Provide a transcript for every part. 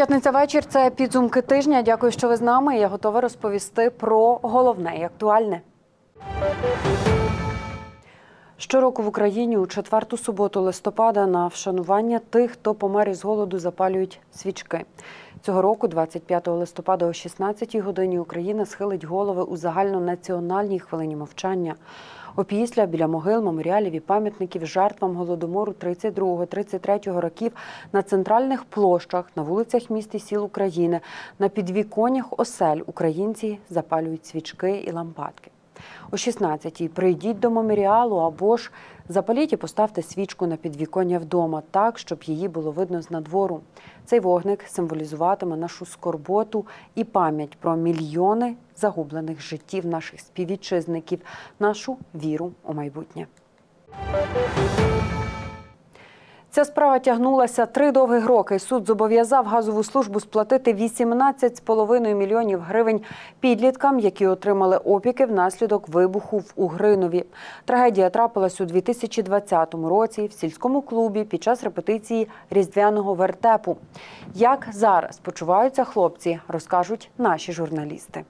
П'ятниця вечір це підсумки тижня. Дякую, що ви з нами. Я готова розповісти про головне і актуальне. Щороку в Україні у четверту суботу листопада на вшанування тих, хто помер із голоду, запалюють свічки. Цього року, 25 листопада, о 16 годині, Україна схилить голови у загальнонаціональній хвилині мовчання. Опісля біля могил, меморіалів і пам'ятників жертвам голодомору 32-33 років на центральних площах, на вулицях міст і сіл України, на підвіконнях осель українці запалюють свічки і лампадки. О 16-й прийдіть до меморіалу або ж запаліть і поставте свічку на підвіконня вдома так, щоб її було видно з надвору. Цей вогник символізуватиме нашу скорботу і пам'ять про мільйони загублених життів наших співвітчизників, нашу віру у майбутнє. Ця справа тягнулася три довгих роки. Суд зобов'язав газову службу сплатити 18,5 мільйонів гривень підліткам, які отримали опіки внаслідок вибуху в Угринові. Трагедія трапилась у 2020 році в сільському клубі під час репетиції різдвяного вертепу. Як зараз почуваються хлопці, розкажуть наші журналісти.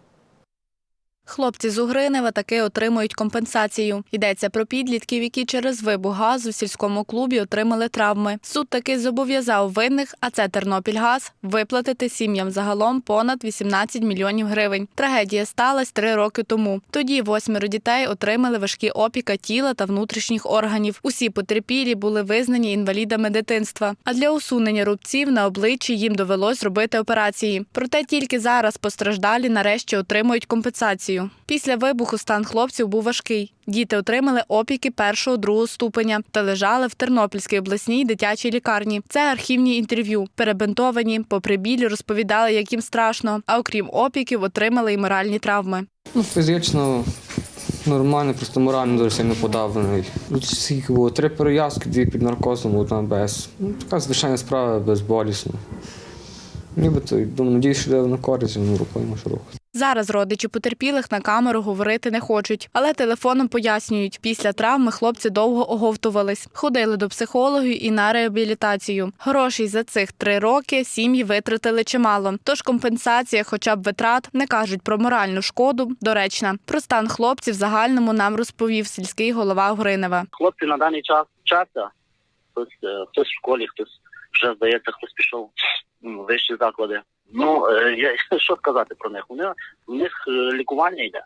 Хлопці з Угринева таки отримують компенсацію. Йдеться про підлітків, які через вибух газу в сільському клубі отримали травми. Суд таки зобов'язав винних, а це Тернопільгаз, виплатити сім'ям загалом понад 18 мільйонів гривень. Трагедія сталася три роки тому. Тоді восьмеро дітей отримали важкі опіка тіла та внутрішніх органів. Усі потерпілі були визнані інвалідами дитинства. А для усунення рубців на обличчі їм довелось робити операції. Проте тільки зараз постраждалі нарешті отримують компенсацію. Після вибуху стан хлопців був важкий. Діти отримали опіки першого другого ступеня та лежали в Тернопільській обласній дитячій лікарні. Це архівні інтерв'ю. Перебинтовані, попри біль, розповідали, як їм страшно. А окрім опіків, отримали й моральні травми. Ну, фізично нормально, просто морально дуже сильно подавлений. Скільки було три перев'язки, дві під наркозом, одна без. Ну, така звичайна справа безболісна. Нібито, думаю, надіюсь, що на користь, ну, рукою можу рухати. Зараз родичі потерпілих на камеру говорити не хочуть, але телефоном пояснюють, після травми хлопці довго оговтувались, ходили до психологів і на реабілітацію. Грошей за цих три роки сім'ї витратили чимало. Тож компенсація, хоча б витрат, не кажуть про моральну шкоду, доречна. Про стан хлопців загальному нам розповів сільський голова Гринева. хлопці на даний час вчаться. Хтось, е, хтось в школі, хтось вже здається, хтось пішов в вищі заклади. Ну е, я що сказати про них? У них у них е, лікування йде.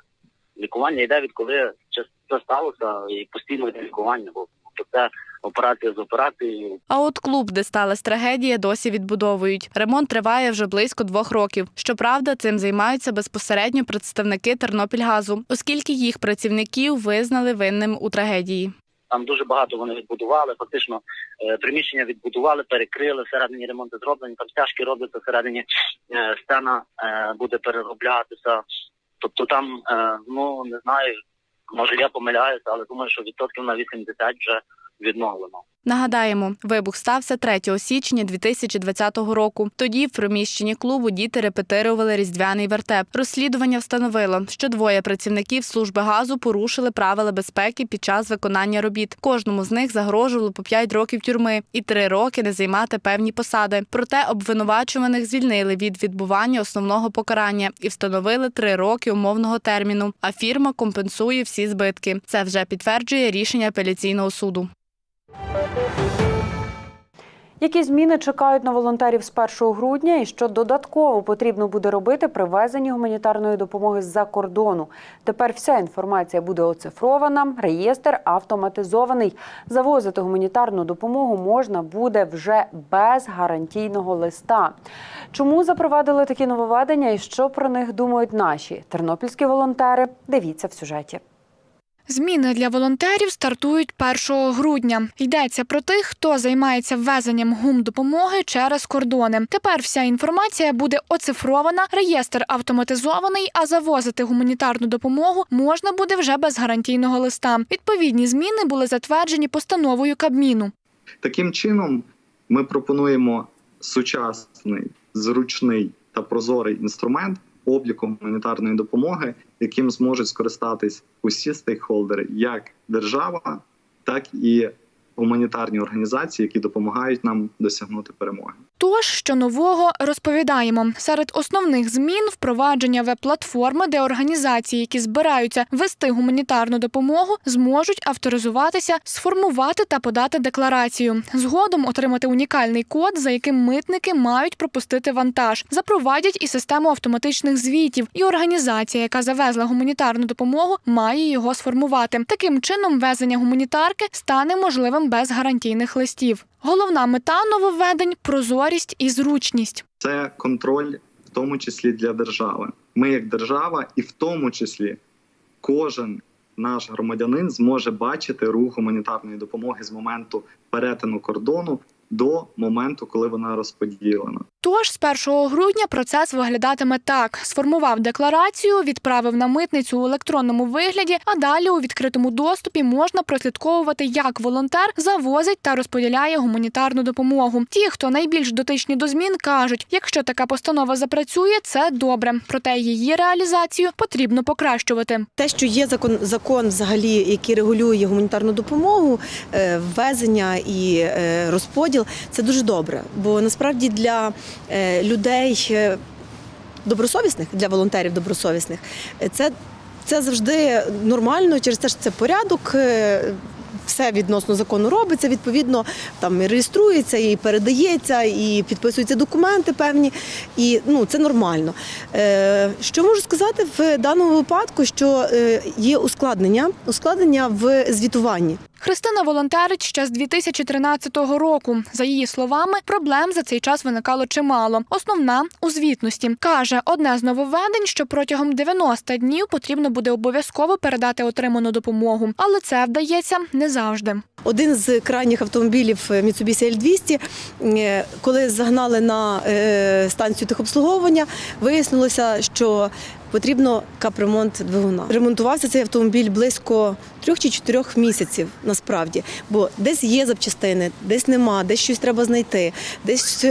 Лікування йде відколи це сталося і постійно йде лікування, бо це операція з операцією. А от клуб, де сталася трагедія, досі відбудовують. Ремонт триває вже близько двох років. Щоправда, цим займаються безпосередньо представники Тернопільгазу, оскільки їх працівників визнали винним у трагедії. Там дуже багато вони відбудували. Фактично е, приміщення відбудували, перекрили, всередині ремонти зроблені, там стяжки робляться, всередині е, стена буде перероблятися. Тобто там, е, ну не знаю, може я помиляюся, але думаю, що відсотків на 80 вже відновлено. Нагадаємо, вибух стався 3 січня 2020 року. Тоді в приміщенні клубу діти репетирували різдвяний вертеп. Розслідування встановило, що двоє працівників служби газу порушили правила безпеки під час виконання робіт. Кожному з них загрожувало по 5 років тюрми і 3 роки не займати певні посади. Проте обвинувачуваних звільнили від відбування основного покарання і встановили 3 роки умовного терміну. А фірма компенсує всі збитки. Це вже підтверджує рішення апеляційного суду. Які зміни чекають на волонтерів з 1 грудня і що додатково потрібно буде робити при везенні гуманітарної допомоги з-за кордону? Тепер вся інформація буде оцифрована, реєстр автоматизований. Завозити гуманітарну допомогу можна буде вже без гарантійного листа. Чому запровадили такі нововведення і що про них думають наші тернопільські волонтери? Дивіться в сюжеті. Зміни для волонтерів стартують 1 грудня. Йдеться про тих, хто займається ввезенням гумдопомоги через кордони. Тепер вся інформація буде оцифрована, реєстр автоматизований, а завозити гуманітарну допомогу можна буде вже без гарантійного листа. Відповідні зміни були затверджені постановою Кабміну. Таким чином, ми пропонуємо сучасний, зручний та прозорий інструмент обліку гуманітарної допомоги, яким зможуть скористатись усі стейкхолдери, як держава, так і гуманітарні організації, які допомагають нам досягнути перемоги. Тож, що нового розповідаємо. Серед основних змін впровадження веб-платформи, де організації, які збираються вести гуманітарну допомогу, зможуть авторизуватися, сформувати та подати декларацію. Згодом отримати унікальний код, за яким митники мають пропустити вантаж. Запровадять і систему автоматичних звітів. І організація, яка завезла гуманітарну допомогу, має його сформувати. Таким чином, везення гуманітарки стане можливим без гарантійних листів. Головна мета нововведень прозорість і зручність. Це контроль, в тому числі для держави. Ми, як держава, і в тому числі кожен наш громадянин зможе бачити рух гуманітарної допомоги з моменту перетину кордону до моменту, коли вона розподілена. Тож з 1 грудня процес виглядатиме так: сформував декларацію, відправив на митницю у електронному вигляді, а далі у відкритому доступі можна прослідковувати, як волонтер завозить та розподіляє гуманітарну допомогу. Ті, хто найбільш дотичні до змін, кажуть, якщо така постанова запрацює, це добре. Проте її реалізацію потрібно покращувати. Те, що є закон, закон взагалі, який регулює гуманітарну допомогу, е, ввезення і е, розподіл, це дуже добре. Бо насправді для е, людей е, добросовісних, для волонтерів добросовісних, е, це, це завжди нормально, через те, що це порядок. Все відносно закону робиться, відповідно, там і реєструється, і передається, і підписуються документи певні. І ну це нормально. Е, що можу сказати в даному випадку, що є ускладнення, ускладнення в звітуванні. Христина волонтерить ще з 2013 року. За її словами, проблем за цей час виникало чимало. Основна у звітності каже, одне з нововведень, що протягом 90 днів потрібно буде обов'язково передати отриману допомогу, але це вдається не завжди. Один з крайніх автомобілів е, Mitsubishi L200, е, коли загнали на е, станцію техобслуговування, вияснилося, що потрібно капремонт двигуна. Ремонтувався цей автомобіль близько трьох чи чотирьох місяців насправді, бо десь є запчастини, десь нема, десь щось треба знайти, десь.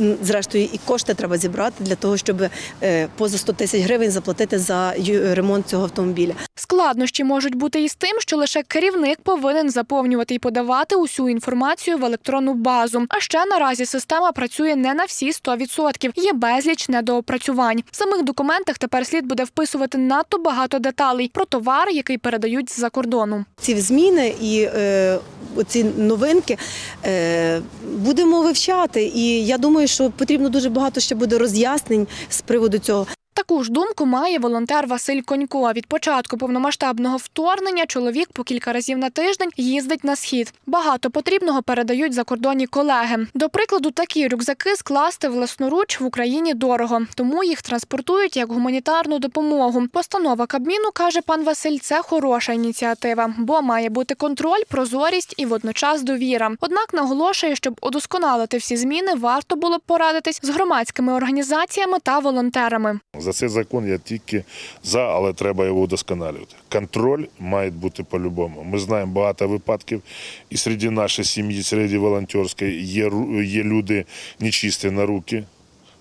Е, Зрештою, і кошти треба зібрати для того, щоб е, поза 100 тисяч гривень заплатити за ремонт цього автомобіля. Складнощі можуть бути і з тим, що лише керівник повинен заповнювати і подавати усю інформацію в електронну базу. А ще наразі система працює не на всі 100%. Є безліч недоопрацювань. В самих документах тепер слід буде вписувати надто багато деталей про товар, який передають з-за кордону. ці зміни і е, оці новинки е, будемо вивчати. І я думаю, що потрібно дуже багато ще буде роз'яснень з приводу цього. Таку ж думку має волонтер Василь Конько. Від початку повномасштабного вторгнення чоловік по кілька разів на тиждень їздить на схід. Багато потрібного передають закордонні колеги. До прикладу, такі рюкзаки скласти власноруч в Україні дорого, тому їх транспортують як гуманітарну допомогу. Постанова Кабміну каже пан Василь, це хороша ініціатива, бо має бути контроль, прозорість і водночас довіра. Однак наголошує, щоб удосконалити всі зміни, варто було б порадитись з громадськими організаціями та волонтерами. За цей закон я тільки за, але треба його удосконалювати. Контроль має бути по-любому. Ми знаємо багато випадків, і серед нашої сім'ї, серед волонтерської, є, є люди нечисті на руки.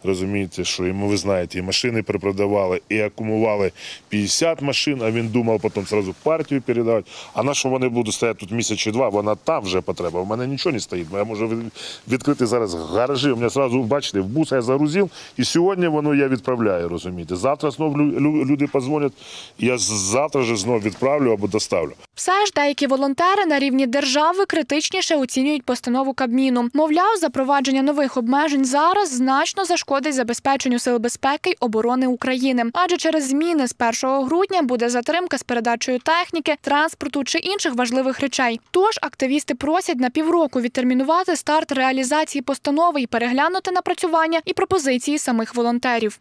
Розумієте, що йому ви знаєте, і машини перепродавали, і акумували 50 машин, а він думав потім зразу партію передавати. А на що вони будуть стояти тут місяць чи два, вона там вже потреба. У мене нічого не стоїть. Я можу відкрити зараз гаражі. У мене зразу, бачите, в буса я загрузив, і сьогодні воно я відправляю, розумієте. Завтра лю- люди подзвонять, і я завтра же знову відправлю або доставлю. Все ж деякі волонтери на рівні держави критичніше оцінюють постанову Кабміну. Мовляв, запровадження нових обмежень зараз значно зашкодить забезпеченню сил безпеки й оборони України. Адже через зміни з 1 грудня буде затримка з передачею техніки, транспорту чи інших важливих речей. Тож активісти просять на півроку відтермінувати старт реалізації постанови і переглянути напрацювання і пропозиції самих волонтерів.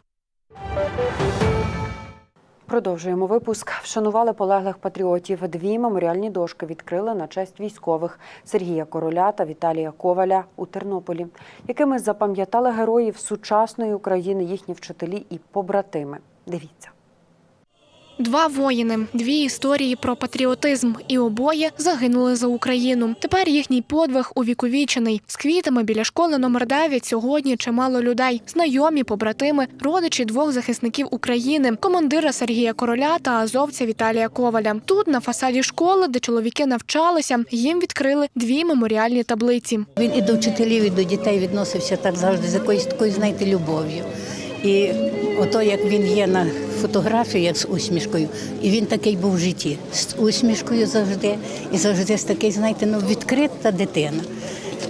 Продовжуємо випуск. Вшанували полеглих патріотів. Дві меморіальні дошки відкрили на честь військових Сергія Короля та Віталія Коваля у Тернополі, якими запам'ятали героїв сучасної України, їхні вчителі і побратими. Дивіться. Два воїни, дві історії про патріотизм, і обоє загинули за Україну. Тепер їхній подвиг увіковічений. З квітами біля школи номер 9 сьогодні чимало людей, знайомі, побратими, родичі двох захисників України, командира Сергія Короля та азовця Віталія Коваля. Тут на фасаді школи, де чоловіки навчалися, їм відкрили дві меморіальні таблиці. Він і до вчителів, і до дітей відносився так завжди з якоюсь такою, знаєте, любов'ю. І ото як він є на фотографіях з усмішкою, і він такий був в житті, з усмішкою завжди, і завжди з такий, знаєте, ну відкрита дитина.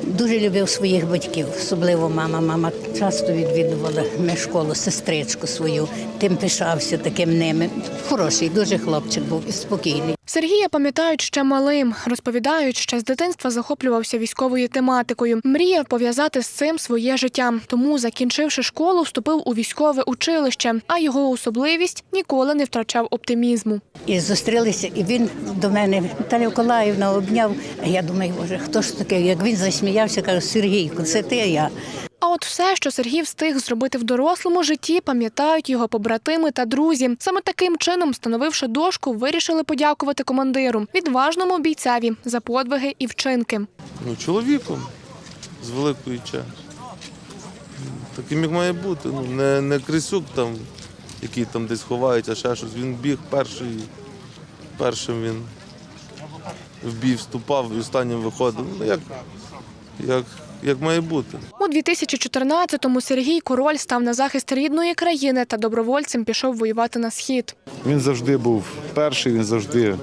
Дуже любив своїх батьків, особливо мама. Мама часто відвідувала ми школу, сестричку свою, тим пишався таким ними. Хороший, дуже хлопчик був і спокійний. Сергія пам'ятають ще малим. Розповідають, що з дитинства захоплювався військовою тематикою. Мріяв пов'язати з цим своє життя. Тому, закінчивши школу, вступив у військове училище. А його особливість ніколи не втрачав оптимізму. І зустрілися, і він до мене Наталя Миколаївна обняв. Я думаю, боже, хто ж таке? Як він засміявся, каже, Сергійко, це ти, я. А от все, що Сергій встиг зробити в дорослому житті, пам'ятають його побратими та друзі. Саме таким чином, встановивши дошку, вирішили подякувати командиру, відважному бійцеві за подвиги і вчинки. Ну, чоловіком з великої чаші. Таким як має бути. Ну, не, не Крисюк там, який там десь ховають, а ще щось. Він біг перший, першим він в бій вступав і останнім виходив. Ну, як, як, як має бути. У 2014-му Сергій Король став на захист рідної країни та добровольцем пішов воювати на схід. Він завжди був перший, він завжди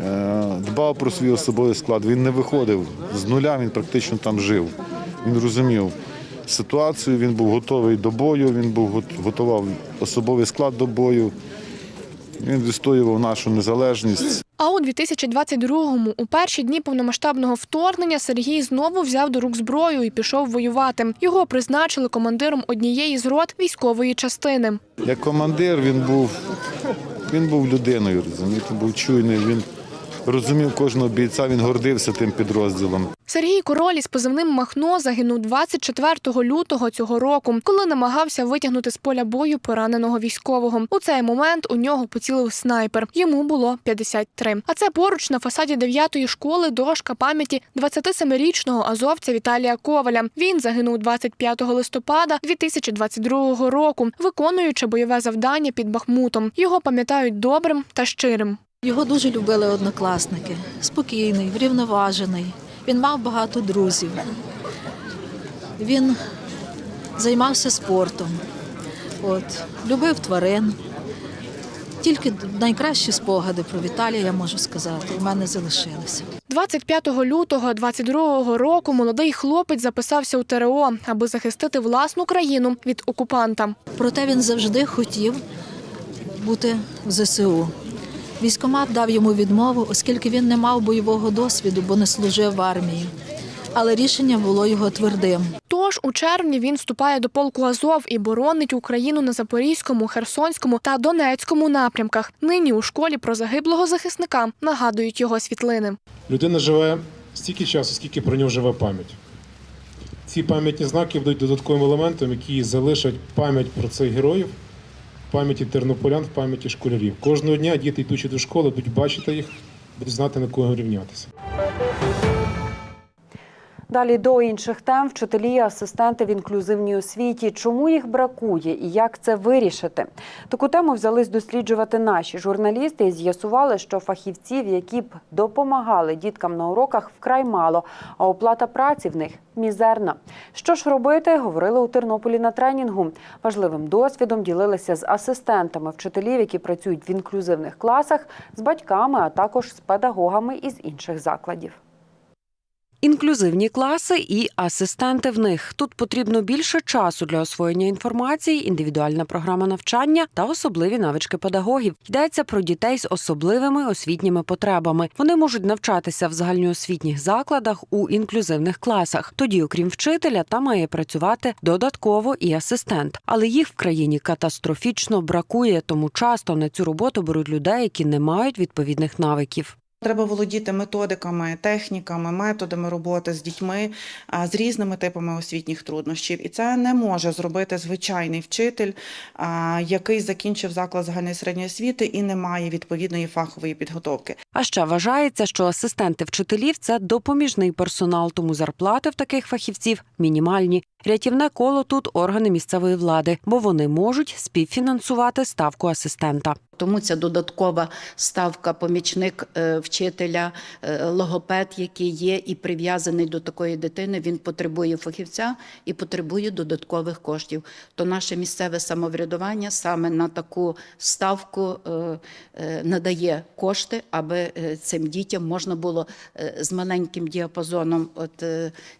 е, дбав про свій особовий склад. Він не виходив з нуля, він практично там жив. Він розумів ситуацію, він був готовий до бою, він був готував особовий склад до бою. Він відстоював нашу незалежність. А у 2022-му, у перші дні повномасштабного вторгнення, Сергій знову взяв до рук зброю і пішов воювати. Його призначили командиром однієї з рот військової частини. Як командир він був, він був людиною, розумієте, був чуйний. Він розумів кожного бійця, він гордився тим підрозділом. Сергій Король із позивним Махно загинув 24 лютого цього року, коли намагався витягнути з поля бою пораненого військового. У цей момент у нього поцілив снайпер. Йому було 53. А це поруч на фасаді 9-ї школи дошка пам'яті 27-річного азовця Віталія Коваля. Він загинув 25 листопада 2022 року, виконуючи бойове завдання під Бахмутом. Його пам'ятають добрим та щирим. Його дуже любили однокласники. Спокійний, врівноважений. Він мав багато друзів. Він займався спортом, от, любив тварин. Тільки найкращі спогади про Віталія, я можу сказати, у мене залишилися. 25 лютого 22 року молодий хлопець записався у ТРО, аби захистити власну країну від окупанта. Проте він завжди хотів бути в ЗСУ. Військомат дав йому відмову, оскільки він не мав бойового досвіду, бо не служив в армії. Але рішення було його твердим. Тож у червні він вступає до полку Азов і боронить Україну на Запорізькому, Херсонському та Донецькому напрямках. Нині у школі про загиблого захисника нагадують його світлини. Людина живе стільки часу, скільки про нього живе пам'ять. Ці пам'ятні знаки будуть додатковим елементом, які залишать пам'ять про цих героїв пам'яті тернополян, в пам'яті школярів. Кожного дня діти, йдучи до школи, будуть бачити їх, будуть знати на кого рівнятися. Далі до інших тем вчителі і асистенти в інклюзивній освіті. Чому їх бракує і як це вирішити? Таку тему взялись досліджувати наші журналісти і з'ясували, що фахівців, які б допомагали діткам на уроках, вкрай мало, а оплата праці в них мізерна. Що ж робити, говорили у Тернополі на тренінгу. Важливим досвідом ділилися з асистентами вчителів, які працюють в інклюзивних класах, з батьками, а також з педагогами із інших закладів. Інклюзивні класи і асистенти в них тут потрібно більше часу для освоєння інформації, індивідуальна програма навчання та особливі навички педагогів. Йдеться про дітей з особливими освітніми потребами. Вони можуть навчатися в загальноосвітніх закладах у інклюзивних класах. Тоді, окрім вчителя, там має працювати додатково і асистент. Але їх в країні катастрофічно бракує, тому часто на цю роботу беруть людей, які не мають відповідних навиків. Треба володіти методиками, техніками, методами роботи з дітьми з різними типами освітніх труднощів. І це не може зробити звичайний вчитель, який закінчив заклад загальної середньої освіти і не має відповідної фахової підготовки. А ще вважається, що асистенти вчителів це допоміжний персонал, тому зарплати в таких фахівців мінімальні. Рятівне коло тут органи місцевої влади, бо вони можуть співфінансувати ставку асистента. Тому ця додаткова ставка помічник е, вчителя, е, логопед, який є і прив'язаний до такої дитини, він потребує фахівця і потребує додаткових коштів. То наше місцеве самоврядування саме на таку ставку е, надає кошти, аби цим дітям можна було з маленьким діапазоном от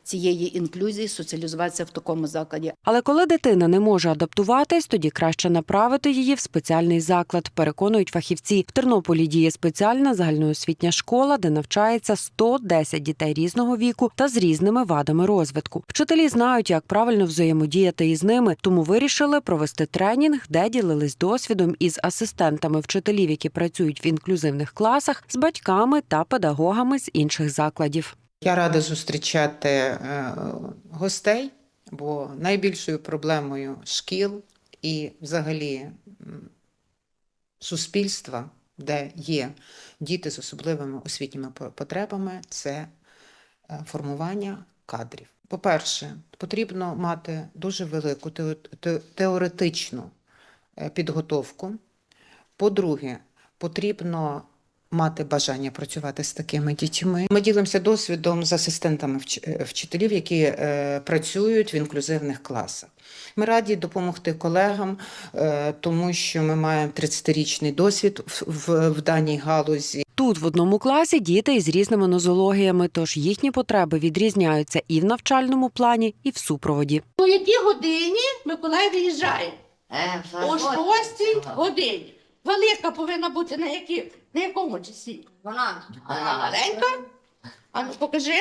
цієї інклюзії соціалізуватися в такому закладі. Але коли дитина не може адаптуватись, тоді краще направити її в спеціальний заклад. Переконують фахівці. В Тернополі діє спеціальна загальноосвітня школа, де навчається 110 дітей різного віку та з різними вадами розвитку. Вчителі знають, як правильно взаємодіяти із ними, тому вирішили провести тренінг, де ділились досвідом із асистентами вчителів, які працюють в інклюзивних класах, з батьками та педагогами з інших закладів. Я рада зустрічати е, гостей, бо найбільшою проблемою шкіл і взагалі суспільства, де є діти з особливими освітніми потребами, це е, формування кадрів. По-перше, потрібно мати дуже велику теоретичну е, підготовку. По-друге, потрібно мати бажання працювати з такими дітьми. Ми ділимося досвідом з асистентами е, вчителів, які е, працюють в інклюзивних класах. Ми раді допомогти колегам, е, тому що ми маємо 30-річний досвід в, в, в даній галузі. Тут в одному класі діти із різними нозологіями, тож їхні потреби відрізняються і в навчальному плані, і в супроводі. У якій годині Миколай виїжджає? О шостій годині. Велика повинна бути на, які, на якому часі? Вона. Маленька? А ну покажи.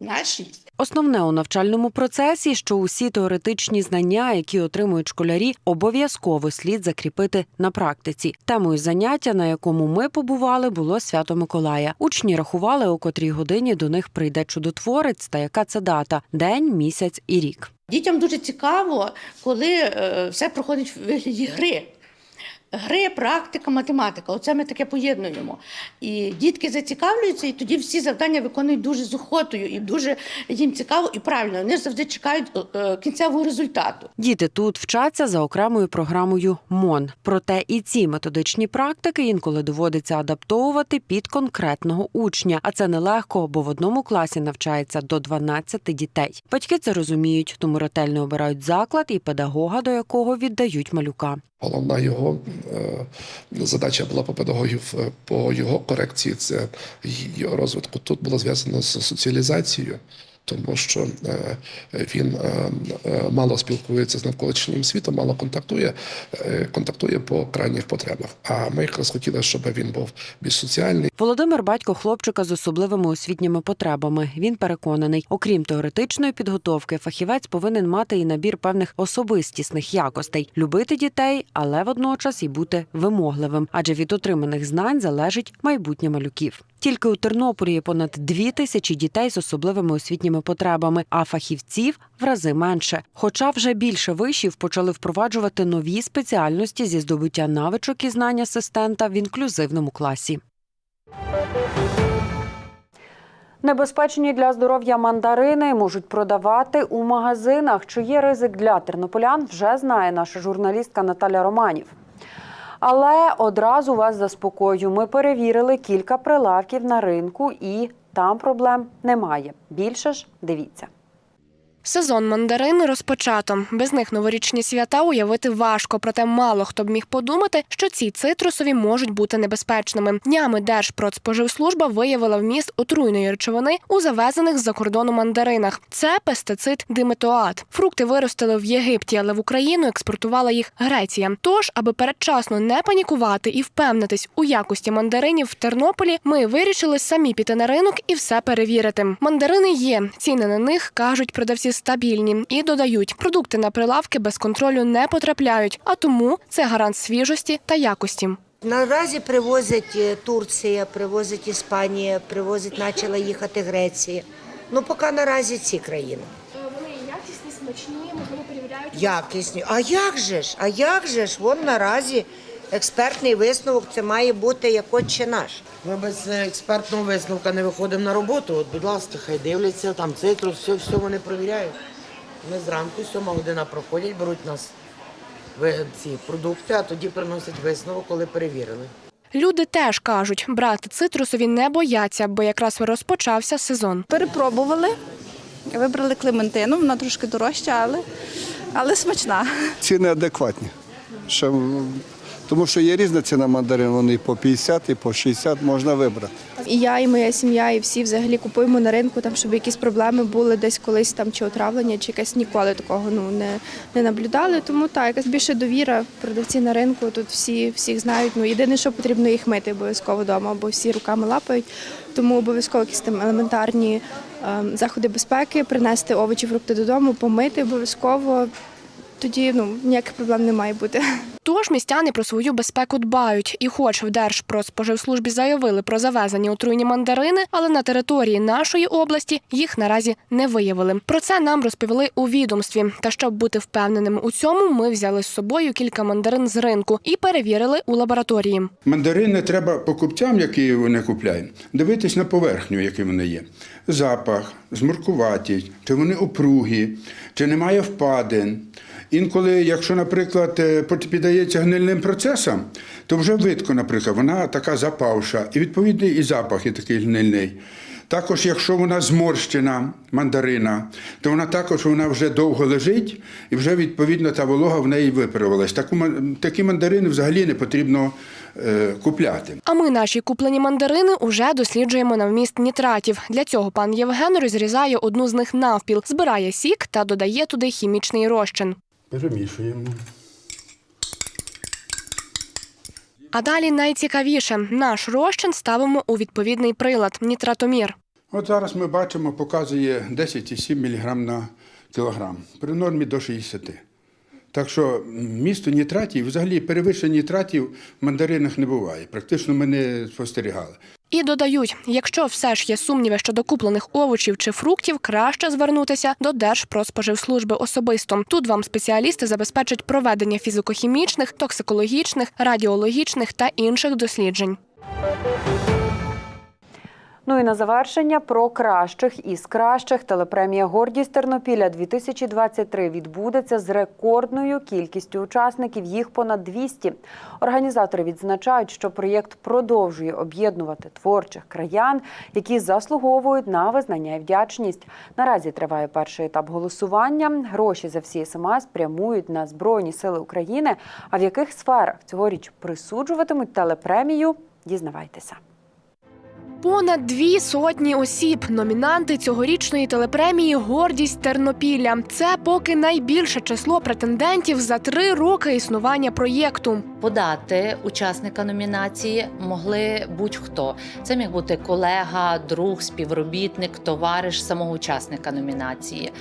На шість. Основне у навчальному процесі, що усі теоретичні знання, які отримують школярі, обов'язково слід закріпити на практиці. Темою заняття, на якому ми побували, було свято Миколая. Учні рахували, у котрій годині до них прийде чудотворець та яка це дата день, місяць і рік. Дітям дуже цікаво, коли е, все проходить в вигляді гри. Гри, практика, математика. Оце ми таке поєднуємо. І дітки зацікавлюються, і тоді всі завдання виконують дуже з охотою, і дуже їм цікаво і правильно. Вони завжди чекають е, кінцевого результату. Діти тут вчаться за окремою програмою МОН. Проте і ці методичні практики інколи доводиться адаптовувати під конкретного учня. А це нелегко, бо в одному класі навчається до 12 дітей. Батьки це розуміють, тому ретельно обирають заклад і педагога, до якого віддають малюка. Головна його е, задача була по педагогів е, по його корекції. Це його розвитку. Тут було зв'язано з соціалізацією, тому що е, він е, е, мало спілкується з навколишнім світом, мало контактує, контактує по крайніх потребах. А ми якраз хотіли, щоб він був більш соціальний. Володимир батько хлопчика з особливими освітніми потребами. Він переконаний, окрім теоретичної підготовки, фахівець повинен мати і набір певних особистісних якостей любити дітей, але водночас і бути вимогливим, адже від отриманих знань залежить майбутнє малюків. Тільки у Тернополі понад дві тисячі дітей з особливими освітніми потребами, а фахівців в рази менше. Хоча вже більше вишів почали впроваджувати нові спеціальності зі здобуття навичок і знань асистента в інклюзивному класі. Небезпечні для здоров'я мандарини можуть продавати у магазинах. Чи є ризик для тернополян, вже знає наша журналістка Наталя Романів. Але одразу вас заспокою. Ми перевірили кілька прилавків на ринку, і там проблем немає. Більше ж дивіться. Сезон мандарин розпочато. Без них новорічні свята уявити важко, проте мало хто б міг подумати, що ці цитрусові можуть бути небезпечними. Днями Держпродспоживслужба виявила вміст отруйної речовини у завезених з-за кордону мандаринах. Це пестицид диметоат. Фрукти виростили в Єгипті, але в Україну експортувала їх Греція. Тож, аби передчасно не панікувати і впевнитись у якості мандаринів в Тернополі, ми вирішили самі піти на ринок і все перевірити. Мандарини є. Ціни на них кажуть продавці стабільні і додають, продукти на прилавки без контролю не потрапляють, а тому це гарант свіжості та якості. Наразі привозять е, Турція, привозить Іспанія, привозить, почала їхати Греція. Ну, поки наразі ці країни. Вони якісні, смачні, можливо, перевіряють. Якісні. А як же ж? А як же ж? Вон наразі експертний висновок це має бути як отче наш. Ми без е, експертного висновка не виходимо на роботу. От, будь ласка, хай дивляться, там цитрус, все, все вони перевіряють. Ми зранку, сьома година проходять, беруть нас ці продукти, а тоді приносять висновок, коли перевірили. Люди теж кажуть, брати цитрусові не бояться, бо якраз розпочався сезон. Перепробували, вибрали клементину, вона трошки дорожча, але, але смачна. Ціни адекватні. Ще, тому що є різна ціна мандарин, вони по 50, і по 60 можна вибрати. І я, і моя сім'я, і всі взагалі купуємо на ринку, там, щоб якісь проблеми були десь колись там чи отравлення, чи якесь ніколи такого ну, не, не наблюдали. Тому так, якась більше довіра, продавці на ринку, тут всі всіх знають. Ну, єдине, що потрібно їх мити обов'язково вдома, бо всі руками лапають. Тому обов'язково якісь там елементарні ем, заходи безпеки, принести овочі, фрукти додому, помити обов'язково. Тоді ну, ніяких проблем не має бути. Тож містяни про свою безпеку дбають. І хоч в Держпродспоживслужбі заявили про завезені отруйні мандарини, але на території нашої області їх наразі не виявили. Про це нам розповіли у відомстві. Та щоб бути впевненими у цьому, ми взяли з собою кілька мандарин з ринку і перевірили у лабораторії. Мандарини треба покупцям, які вони купляють, дивитись на поверхню, які вони є. Запах, змуркуваті, чи вони упругі, чи немає впадин. Інколи, якщо, наприклад, е, піддається гнильним процесам, то вже видко, наприклад, вона така запавша, і відповідний і запах є такий гнильний. Також, якщо вона зморщена мандарина, то вона також вона вже довго лежить, і вже відповідно та волога в неї випарувалась. Таку такі мандарини взагалі не потрібно е, купляти. А ми наші куплені мандарини уже досліджуємо на вміст нітратів. Для цього пан Євген розрізає одну з них навпіл, збирає сік та додає туди хімічний розчин. Перемішуємо. А далі найцікавіше наш розчин ставимо у відповідний прилад нітратомір. От зараз ми бачимо, показує 10,7 мг на кілограм при нормі до 60. Так що місто нітратів, взагалі перевищення нітратів в мандаринах не буває. Практично ми не спостерігали. І додають, якщо все ж є сумніви щодо куплених овочів чи фруктів, краще звернутися до Держпродспоживслужби особисто. Тут вам спеціалісти забезпечать проведення фізико-хімічних, токсикологічних, радіологічних та інших досліджень. Ну і на завершення про кращих із кращих телепремія Гордість Тернопіля 2023 відбудеться з рекордною кількістю учасників. Їх понад 200. Організатори відзначають, що проєкт продовжує об'єднувати творчих краян, які заслуговують на визнання і вдячність. Наразі триває перший етап голосування. Гроші за всі СМС прямують на Збройні Сили України. А в яких сферах цьогоріч присуджуватимуть телепремію? Дізнавайтеся. Понад дві сотні осіб номінанти цьогорічної телепремії Гордість Тернопілля. Це поки найбільше число претендентів за три роки існування проєкту. Подати учасника номінації могли будь-хто. Це міг бути колега, друг, співробітник, товариш самого учасника номінації.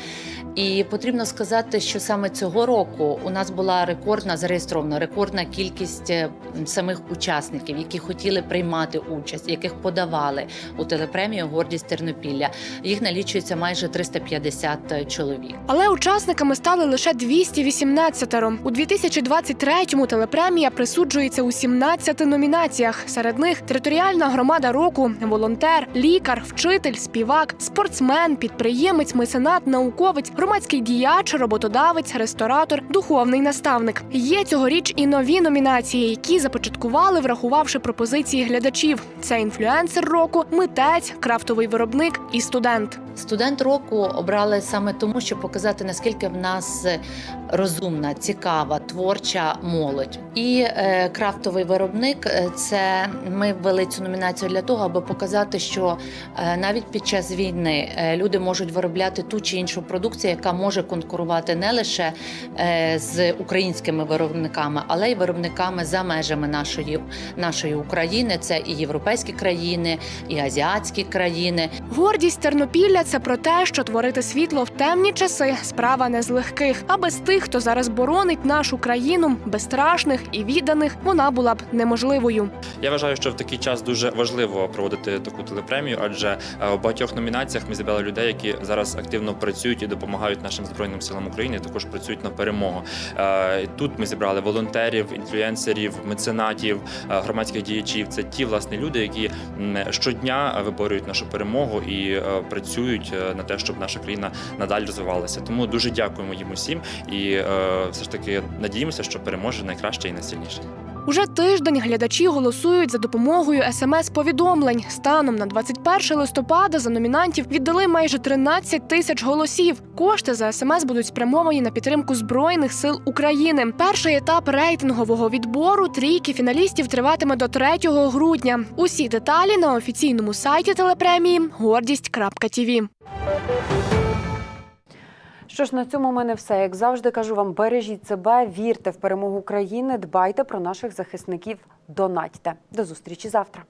І потрібно сказати, що саме цього року у нас була рекордна зареєстрована рекордна кількість е, самих учасників, які хотіли приймати участь, яких подавали у телепремію Гордість Тернопілля. Їх налічується майже 350 чоловік. Але учасниками стали лише 218-ро. У 2023-му телепремія присуджується у 17 номінаціях. Серед них територіальна громада року, волонтер, лікар, вчитель, співак, спортсмен, підприємець, меценат, науковець, громадський діяч, роботодавець, ресторатор, духовний наставник. Є цьогоріч і нові номінації, які започаткували, врахувавши пропозиції глядачів. Це інфлюенсер року, митець, крафтовий виробник і студент. Студент року обрали саме тому, щоб показати наскільки в нас розумна, цікава, творча молодь. І е, крафтовий виробник е, це ми ввели цю номінацію для того, аби показати, що е, навіть під час війни е, люди можуть виробляти ту чи іншу продукцію, яка може конкурувати не лише е, з українськими виробниками, але й виробниками за межами нашої, нашої України. Це і європейські країни, і азіатські країни. Гордість Тернопілля це про те, що творити світло в темні часи справа не з легких. А без тих, хто зараз боронить нашу країну, безстрашних і відданих, вона була б неможливою. Я вважаю, що в такий час дуже важливо проводити таку телепремію, адже е, у багатьох номінаціях ми зібрали людей, які зараз активно працюють і допомагають нашим збройним силам України. Також працюють на перемогу. Е, Тут ми зібрали волонтерів, інфлюенсерів, меценатів, е, громадських діячів. Це ті власне люди, які щодня виборюють нашу перемогу і е, працюють е, на те, щоб наша країна надалі розвивалася. Тому дуже дякуємо їм усім і е, все ж таки надіємося, що переможе найкраще і найсильніше. Уже тиждень глядачі голосують за допомогою смс-повідомлень. Станом на 21 листопада за номінантів віддали майже 13 тисяч голосів. Кошти за смс будуть спрямовані на підтримку збройних сил України. Перший етап рейтингового відбору трійки фіналістів триватиме до 3 грудня. Усі деталі на офіційному сайті телепремії гордість.тв. Що ж на цьому в мене все. Як завжди кажу вам, бережіть себе, вірте в перемогу України, дбайте про наших захисників, донатьте. До зустрічі завтра.